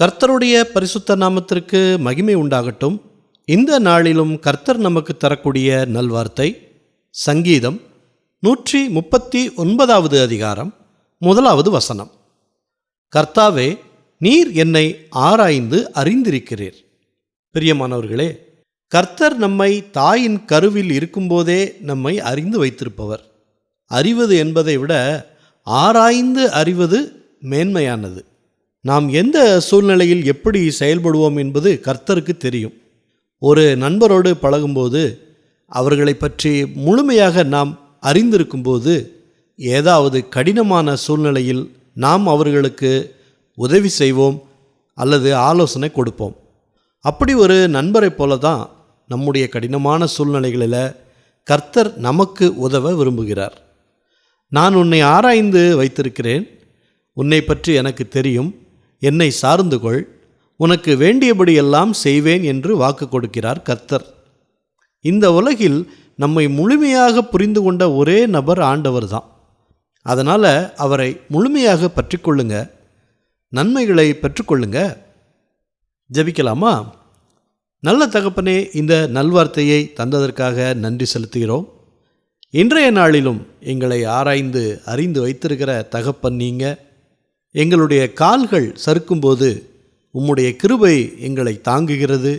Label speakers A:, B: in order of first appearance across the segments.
A: கர்த்தருடைய பரிசுத்த நாமத்திற்கு மகிமை உண்டாகட்டும். இந்த நாளிலும் கர்த்தர் நமக்கு தரக்கூடிய நல்வார்த்தை சங்கீதம் நூற்றி முப்பத்தி ஒன்பதாவது அதிகாரம் முதலாவது வசனம். கர்த்தாவே நீர் என்னை ஆராய்ந்து அறிந்திருக்கிறீர். பிரியமானவர்களே கர்த்தர் நம்மை தாயின் கருவில் இருக்கும்போதே நம்மை அறிந்து வைத்திருப்பவர். அறிவது என்பதை விட ஆராய்ந்து அறிவது மேன்மையானது. நாம் எந்த சூழ்நிலையில் எப்படி செயல்படுவோம் என்பது கர்த்தருக்கு தெரியும். ஒரு நண்பரோடு பழகும்போது அவர்களை பற்றி முழுமையாக நாம் அறிந்திருக்கும்போது ஏதாவது கடினமான சூழ்நிலையில் நாம் அவர்களுக்கு உதவி செய்வோம் அல்லது ஆலோசனை கொடுப்போம். அப்படி ஒரு நண்பரைப் போல தான் நம்முடைய கடினமான சூழ்நிலைகளில் கர்த்தர் நமக்கு உதவ விரும்புகிறார். நான் உன்னை ஆராய்ந்து வைத்திருக்கிறேன். உன்னை பற்றி எனக்கு தெரியும். என்னை சார்ந்து கொள். உனக்கு வேண்டியபடியெல்லாம் செய்வேன் என்று வாக்கு கொடுக்கிறார் கர்த்தர். இந்த உலகில் நம்மை முழுமையாக புரிந்து கொண்ட ஒரே நபர் ஆண்டவர் தான் அதனால் அவரை முழுமையாக பற்றிக்கொள்ளுங்க. நன்மைகளை பெற்றுக்கொள்ளுங்க. ஜெபிக்கலாமா? நல்ல தகப்பனே இந்த நல்வார்த்தையை தந்ததற்காக நன்றி செலுத்துகிறோம். இன்றைய நாளிலும் எங்களை ஆராய்ந்து அறிந்து வைத்திருக்கிற தகப்பன் நீங்கள் எங்களுடைய கால்கள் சறுக்கும்போது உம்முடைய கிருபை எங்களை தாங்குகிறது.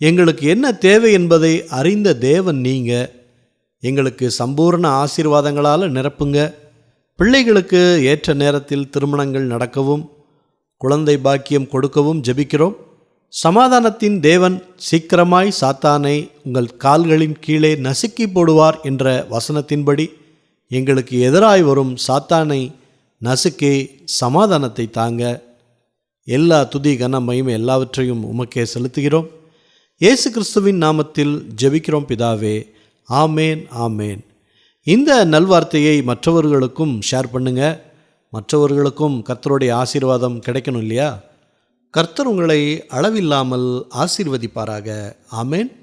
A: எங்களுக்கு என்ன தேவை என்பதை அறிந்த தேவன் நீங்க எங்களுக்கு சம்பூர்ண ஆசீர்வாதங்களால் நிரப்புங்க. பிள்ளைகளுக்கு ஏற்ற நேரத்தில் திருமணங்கள் நடக்கவும் குழந்தை பாக்கியம் கொடுக்கவும் ஜெபிக்கிறோம். சமாதானத்தின் தேவன் சீக்கிரமாய் சாத்தானை உங்கள் கால்களின் கீழே நசுக்கி போடுவார் என்ற வசனத்தின்படி எங்களுக்கு எதிராய் வரும் சாத்தானை நசுக்கி சமாதானத்தை தாங்க எல்லா துதி கனமையும் எல்லாவற்றையும் உமக்கே செலுத்துகிறோம். இயேசு கிறிஸ்துவின் நாமத்தில் ஜெபிக்கிறோம் பிதாவே. ஆமேன் ஆமேன். இந்த நல்வார்த்தையை மற்றவர்களுக்கும் ஷேர் பண்ணுங்க. மற்றவர்களுக்கும் கர்த்தருடைய ஆசீர்வாதம் கிடைக்கணும் இல்லையா? கர்த்தர் உங்களை அளவில்லாமல் ஆசீர்வதிப்பாராக. ஆமேன்.